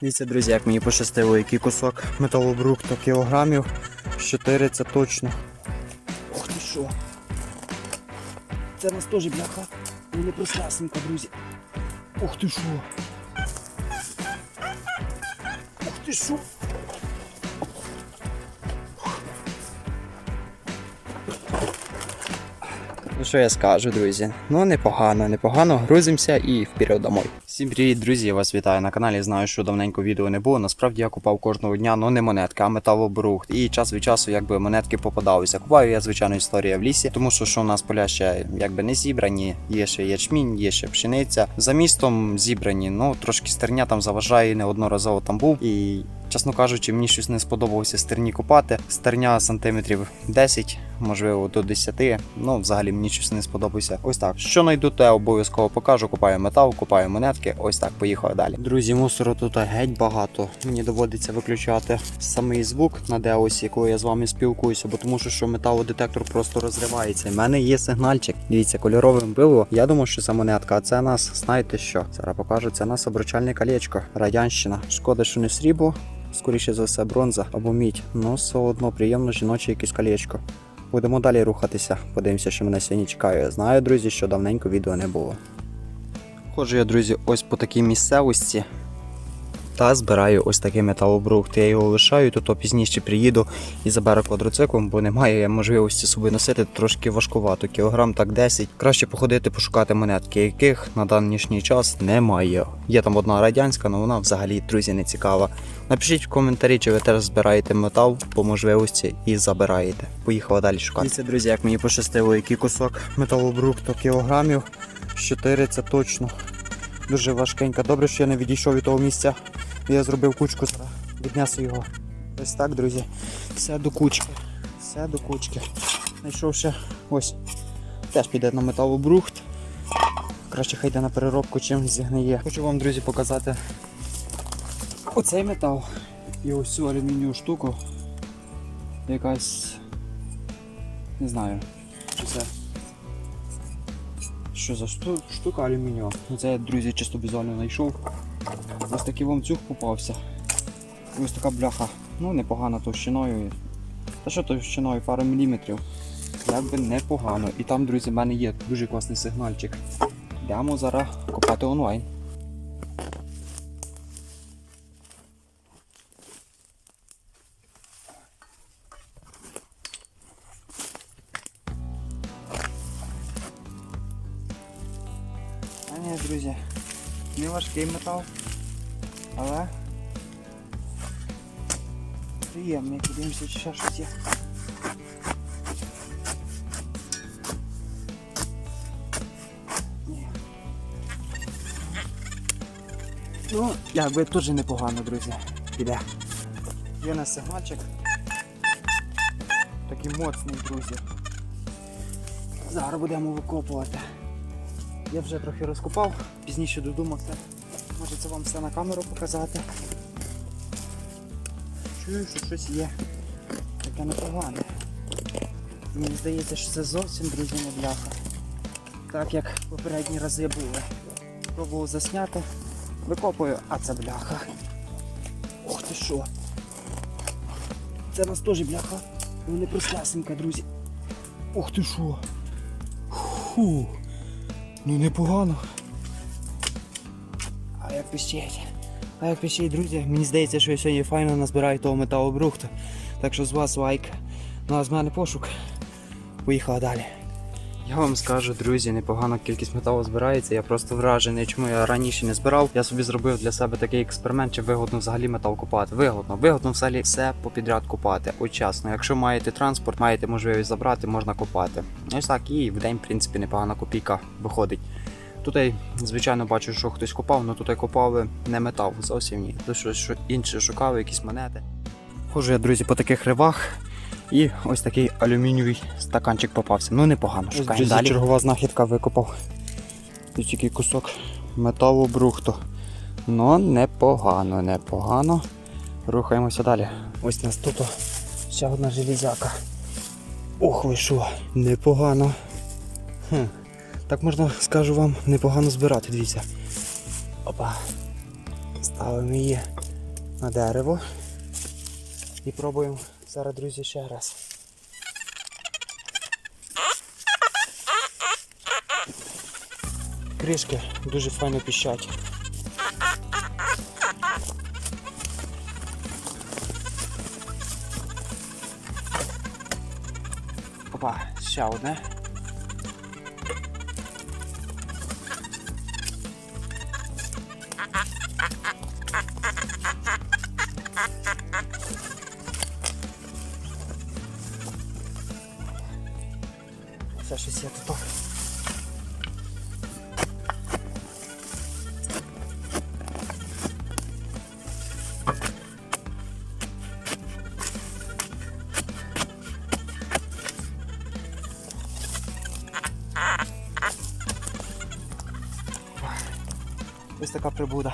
Дивіться, друзі, як мені пощастило, який кусок металобрухту кілограмів. 4 це точно. Ох ти що. Це у нас теж бляха. Не прекрасненько, друзі. Ох ти що. Ох ти що. Ну що я скажу, друзі? Ну непогано, непогано. Грузимося і вперед домой. Всім привіт, друзі! Я вас вітаю на каналі. Знаю, що давненько відео не було. Насправді я купав кожного дня, ну не монетки, а металобрухт. І час від часу якби монетки попадалися. Купаю я, звичайно, історія в лісі, тому що, що у нас поля ще якби не зібрані. Є ще ячмінь, є ще пшениця. За містом зібрані. Ну трошки стерня там заважає, неодноразово там був. І чесно кажучи, мені щось не сподобалося стерні купати. Стерня сантиметрів 10, можливо, до 10. Ну, взагалі мені щось не сподобалося. Ось так. Що знайду, те обов'язково покажу. Купаю метал, купаю монетки. Ось так, поїхали далі. Друзі, мусору тут геть багато. Мені доводиться виключати самий звук на деосі, коли я з вами спілкуюся, бо тому що, металодетектор просто розривається. У мене є сигнальчик. Дивіться, кольоровим було. Я думав, що це монетка, а це нас, знаєте що? Зараз покажу, це нас обручальне колечко. Радянщина. Шкода, що не срібло. Скоріше за все, бронза або мідь. но все одно приємно жіноче якесь колечко. Будемо далі рухатися. Подивимося, що мене сьогодні чекає. Знаю, друзі, що давненько відео не було. Ходжу я, друзі, ось по такій місцевості. Та збираю ось такий металобрухт. Я його лишаю, то, то пізніше приїду і заберу квадроциклом, бо немає можливості собі носити трошки важкувато. Кілограм так 10. Краще походити пошукати монетки, яких на данішній час немає. Є там одна радянська, але вона взагалі, друзі, не цікава. Напишіть в коментарі, чи ви теж збираєте метал по можливості і забираєте. Поїхали далі шукати. Дивіться, друзі, як мені пощастило, який кусок металобрухту кілограмів. 4 це точно. Дуже важкенька. Добре, що я не відійшов від того місця. Я зробив кучку, віднесу його. Ось так, друзі. Все до кучки. Все до кучки. Знайшов ще ось. Теж піде на металобрухт. Краще хай йде на переробку, чим зігниє. Хочу вам, друзі, показати оцей метал і ось цю алюмінієву штуку. Якась. Не знаю, що це. Що за штука алюмінієва? Це я, друзі, чисто візуально знайшов. Ось такий ломцюг попався. Ось така бляха. Ну, непогана товщиною. Та що товщиною пару міліметрів. Якби непогано. І там, друзі, в мене є дуже класний сигнальчик. Йдемо зараз копати онлайн. А ні, друзі, не важкий метал, але приємний. Подивимося, чи ще щось. Ну, якби теж непогано, друзі. Піде. Є на сигнальчик. Такий моцний, друзі. Зараз будемо викопувати. Я вже трохи розкопав, пізніше додумався. Може це вам все на камеру показати. Чую, що щось є. Таке непогане. Мені здається, що це зовсім друзі не бляха. Так як попередні рази були. Пробував засняти, викопую, а це бляха. Ох ти що. Це у нас теж бляха. Ну не прислясенька, друзі. Ох ти що. Ну непогано. Як пищить? А як пищить, друзі, мені здається, що я сьогодні файно назбираю того металобрухту. Так що з вас лайк. Ну а з мене пошук. Поїхала далі. Я вам скажу, друзі, непогана кількість металу збирається. Я просто вражений, чому я раніше не збирав. Я собі зробив для себе такий експеримент, чи вигодно взагалі метал купати. Вигодно, вигодно взагалі все попідряд купати. Очасно. Якщо маєте транспорт, маєте можливість забрати, можна купати. Ось так, і в день, в принципі, непогана копійка виходить. Тут я, звичайно, бачу, що хтось копав, але тут я копав не метал, зовсім ні. Тут щось що інше шукав, якісь монети. Ходжу я, друзі, по таких ривах. І ось такий алюмінієвий стаканчик попався. Ну непогано. Шукаємо далі. Чергова знахідка викопав. Тут тільки кусок металу брухту. Ну, непогано, непогано. Рухаємося далі. Ось нас тут ще одна железяка. Ох ви що, непогано. Хм. Так можна, скажу вам, непогано збирати, дивіться. Опа. Ставимо її на дерево. І пробуємо зараз, друзі, ще раз. Кришки дуже файно піщать. Опа, ще одне. Ось така прибуда.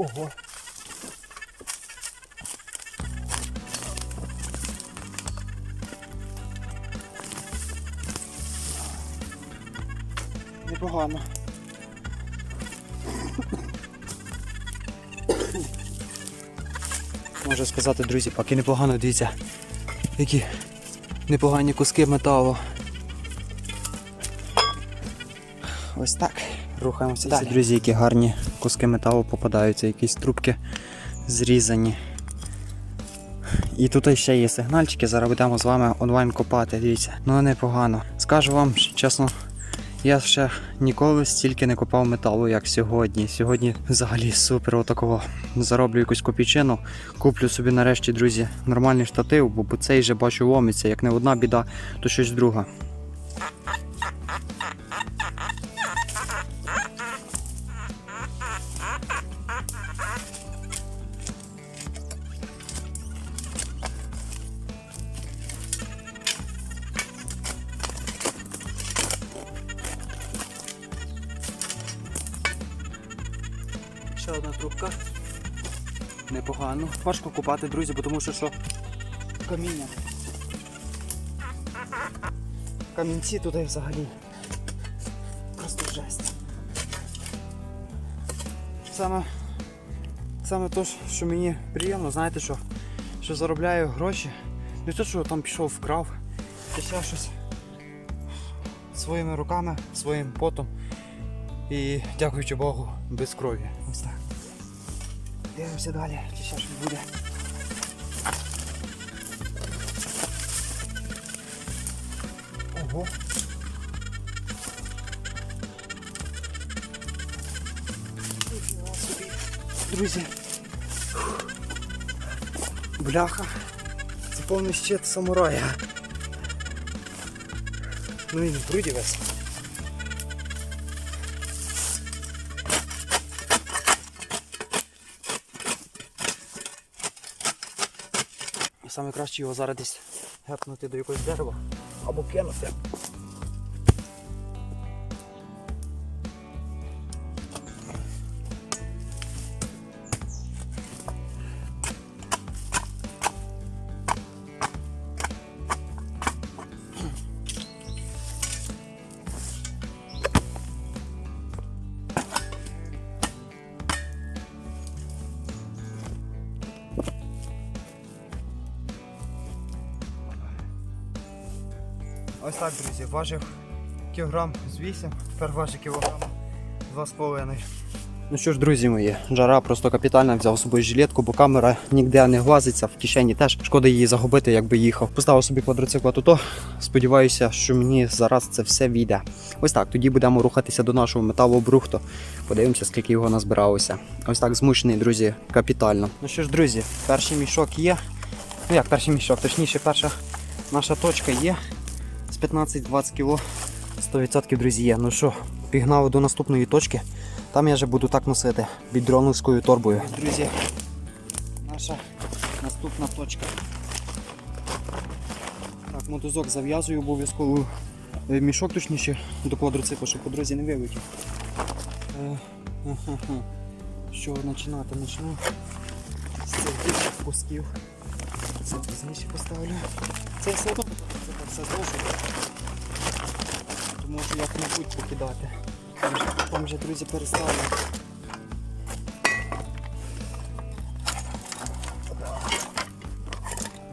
Ого. Непогано. Можу сказати, друзі, поки непогано, дивіться, які непогані куски металу. Ось так. Рухаємося далі. Друзі, які гарні куски металу попадаються, якісь трубки зрізані. І тут ще є сигнальчики, зараз будемо з вами онлайн копати, дивіться. Ну непогано. Скажу вам чесно, я ще ніколи стільки не копав металу, як сьогодні. Сьогодні взагалі супер отакого. Зароблю якусь копійчину, куплю собі нарешті, друзі, нормальний штатив, бо цей же бачу ломиться. Як не одна біда, то щось друга. Ще одна трубка. Непогано. Важко купати, друзі, бо тому що що каміння. Камінці туди взагалі. Просто жесть. Саме, саме то, що мені приємно, знаєте що? Що заробляю гроші. Не те, що там пішов вкрав, чи ще щось. Своїми руками, своїм потом. І дякуючи Богу, без крові. Ось так. Дивимося далі, чи ще щось буде. Ого. Друзі. Бляха. Це повний щит самурая. Ну і не вроді весь. Саме краще його зараз десь гепнути до якогось дерева або кинути. Ось так, друзі, важив кілограм з 8, тепер важить кілограм 2,5. Ну що ж, друзі мої, жара просто капітальна, взяв з собою жилетку, бо камера ніде не глазиться, в кишені теж. Шкода її загубити, якби їхав. Поставив собі квадроцикл тут. Сподіваюся, що мені зараз це все війде. Ось так, тоді будемо рухатися до нашого металобрухту. Подивимося, скільки його назбиралося. Ось так змушений, друзі, капітально. Ну що ж, друзі, перший мішок є. Ну як перший мішок, точніше, перша наша точка є. З 15-20 кг 100% друзі. Ну що, пігнали до наступної точки. Там я вже буду так носити бідроновською торбою. Друзі, наша наступна точка. Так, мотузок зав'язую обов'язково. Е, Мішок точніше до квадроциклу, щоб по дорозі не вилетів. Е. З чого починати? Почну з цих більших кусків. Це пізніше поставлю. Це все одно все зложу. То можу як-небудь покидати. Там же, там же друзі, переставлю.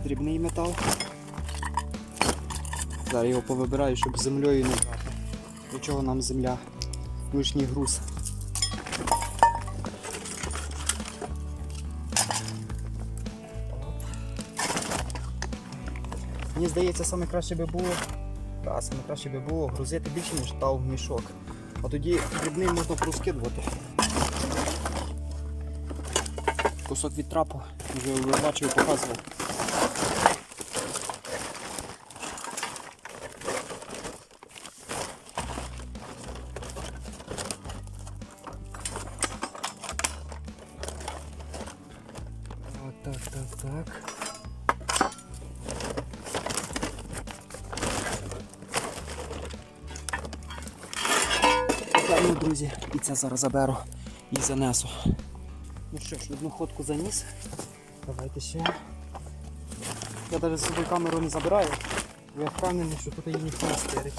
Дрібний метал. Зараз його повибираю, щоб землею не брати. Для чого нам земля? Лишній груз. Мені здається, саме краще би було. та, саме краще би було грузити більше, ніж став мішок. А тоді дрібним можна проскидувати. Кусок від трапу, вже бачив, показував. Це зараз заберу і занесу. Ну що ж, одну ходку заніс. Давайте ще. Я навіть з собою камеру не забираю, я впевнений, що тут її ніхто не стерить.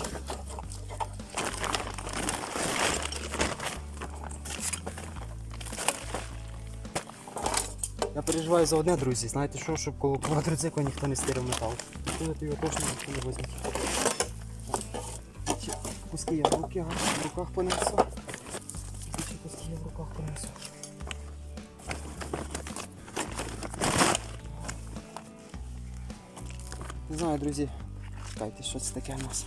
Я переживаю за одне, друзі. Знаєте що, щоб коло квадроцикла ніхто не стирив метал. Тут його точно ніхто не возьме. Ці я руки, в руках понесу. Не знаю, друзі. Чекайте, що це таке у нас.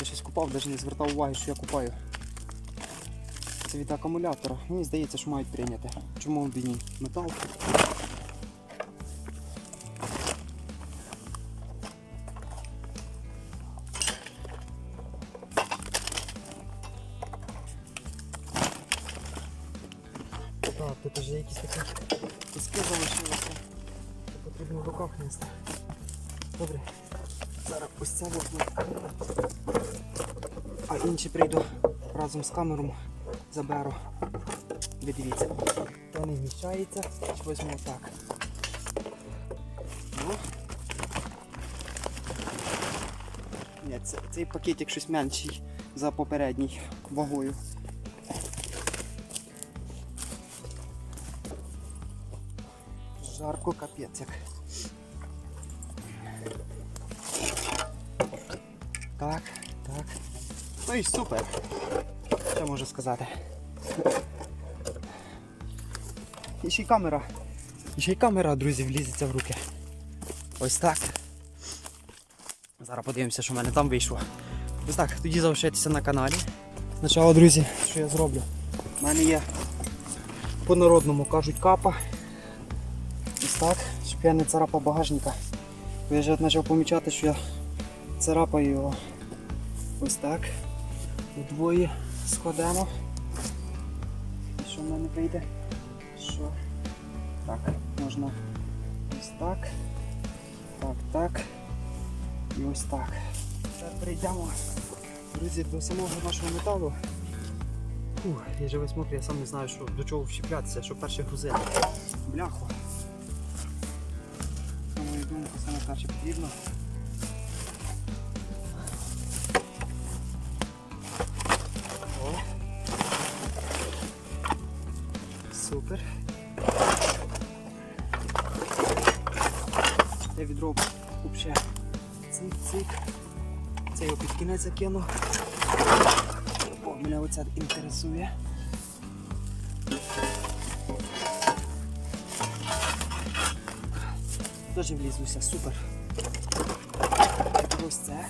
Я щось купав, навіть не звертав уваги, що я купаю. Це від акумулятора. Мені здається, що мають прийняти. Чому він ні? Метал. А інші прийду разом з камером заберу. Ви дивіться. То не вміщається, возьму отак. Ну. Ні, це, цей пакетик щось менший за попередній вагою. Жарко капець як. Так, так. І супер. Що можу сказати? І ще й камера. І ще й камера, друзі, влізеться в руки. Ось так. Зараз подивимося, що в мене там вийшло. Ось так, тоді залишайтеся на каналі. Спочатку, друзі, що я зроблю? У мене є по народному кажуть капа. Ось так, щоб я не царапав багажника. Я вже почав помічати, що я царапаю його. Ось так. Удвоє складемо. Що в мене вийде? Що? Так, можна ось так. Так, так. І ось так. Тепер перейдемо, друзі, до самого нашого металу. Фух, я же весь мокрий, я сам не знаю, що, до чого вщеплятися, що перше грузити. Бляху. На мою думку, саме перше потрібно. Взагалі цик-цик. Це його під кінець закину. Бо мене оця інтересує. Дуже влізуся, супер. Ось це.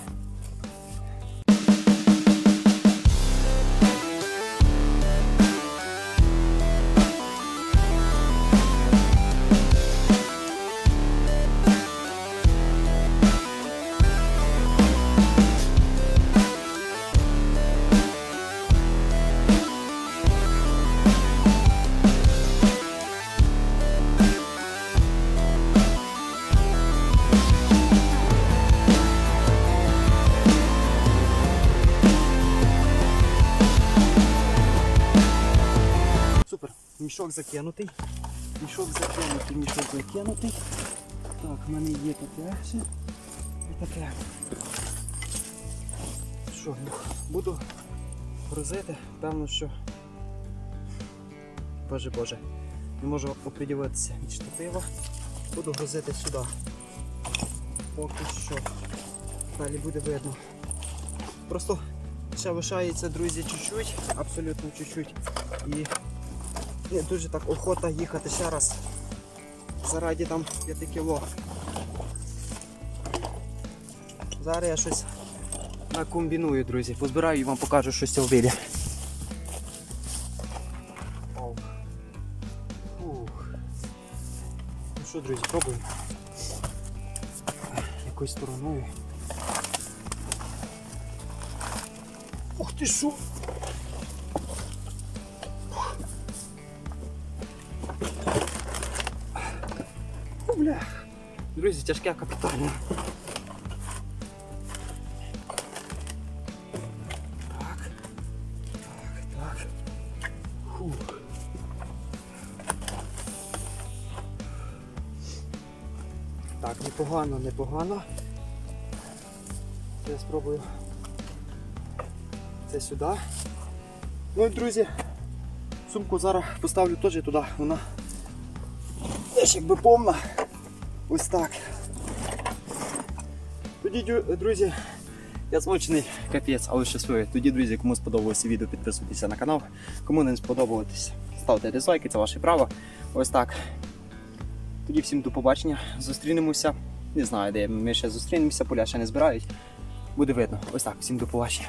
Мішок закинутий. Мішок закинутий, мішок закинутий. Так, в мене є таке ще. І таке. Що, буду грузити. Певно, що. Боже Боже. Не можу оприділитися від штатива. Буду грузити сюди. Поки що. Далі буде видно. Просто ще лишається, друзі, чуть-чуть, абсолютно чуть-чуть. І не дуже так охота їхати ще раз. Зараді там 5 кіло. Зараз я щось накомбіную, друзі. Позбираю і вам покажу, що з цього вийде. Оу. Фух. Ну що, друзі, пробуємо. Якоюсь стороною. Ух ти що! Тяжке капітальне. Так. Так, так. Фух. Так, непогано, непогано. Я спробую це сюди. Ну і друзі, сумку зараз поставлю теж туди. Вона якби повна. Ось так. Тоді, друзі, я змочений капець, але щасливий. Тоді, друзі, кому сподобалося відео, підписуйтеся на канал. Кому не сподобалося, ставте дизлайки, це ваше право. Ось так. Тоді всім до побачення. Зустрінемося. Не знаю, де ми ще зустрінемося, поля ще не збирають. Буде видно. Ось так, всім до побачення.